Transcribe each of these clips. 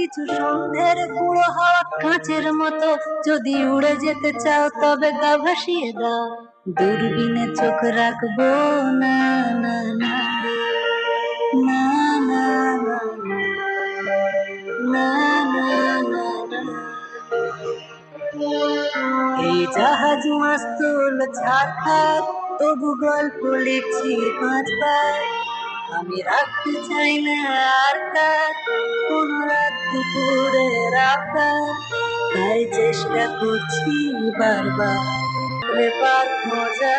কিছু সন্ধের গুঁড়ো হাওয়া কাঁচের মতো। যদি উড়ে যেতে চাও, তবে গা ভাসিয়ে দাও। দূরবীনে চোখ রাখব না না না না না না না। এই জাহাজ মাস্তুল ছাতা, তবু গল্প লিখছি পাঁচবার। আমি রাখতে চাই না আর তার, কোন রাত দুপুরে রাখা তাই চেষ্টা করছি বারবার। পার মজা।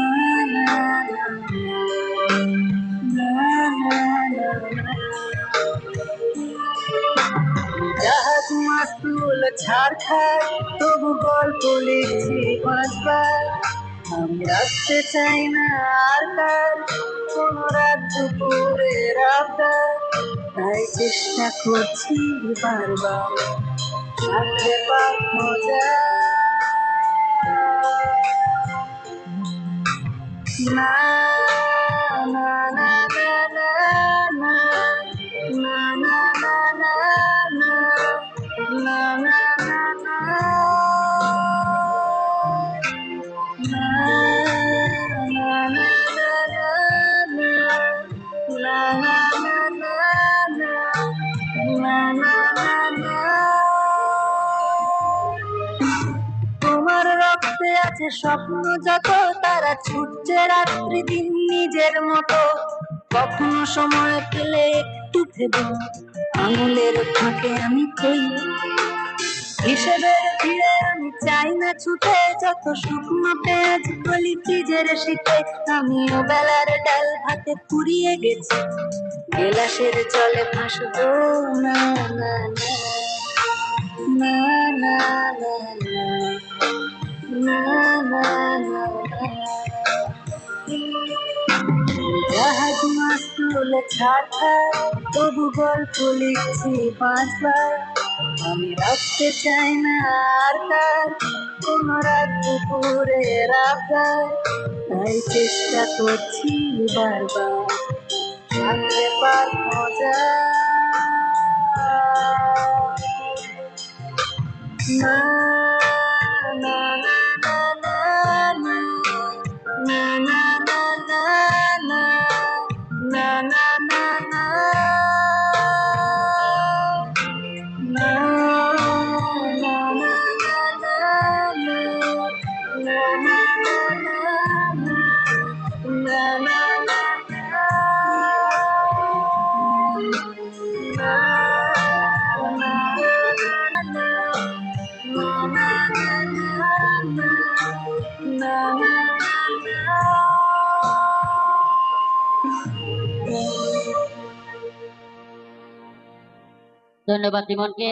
মাস্তুল ছাড় খায় তবু গল্প লিখছি পাঁচবার। আমি রাখতে চাই না আর কার, কোন রাত দুপুরে রাবদার তাই চেষ্টা করছি বারবার সাথে পাক না। তোমার রক্তে আছে স্বপ্ন যত, তারা ছুটছে রাত্রি দিন নিজের মতো। কখনো সময় পেলে একটু ভেবো, আঙুলের ফাঁকে আমি কই? হিসেবের ভিড়ে আমি চাই না ছুটে, যত শুকনো পেঁয়াজ বলি চিজের শীতে। আমিও বেলার ডাল ভাতে পুড়িয়ে গেছি। গেলাসের জলে ভাসবো না না না না না না না না। জাহাজ মাস্তুল ছাড়া, তবু গল্প লিখছি পাঁচবার। আমি রাখতে চাই না আর তার। কোন রাত দুপুরে রাখার তাই চেষ্টা করছি বারবার। থাকতে পার মজা। না ধন্যবাদ রিমনকে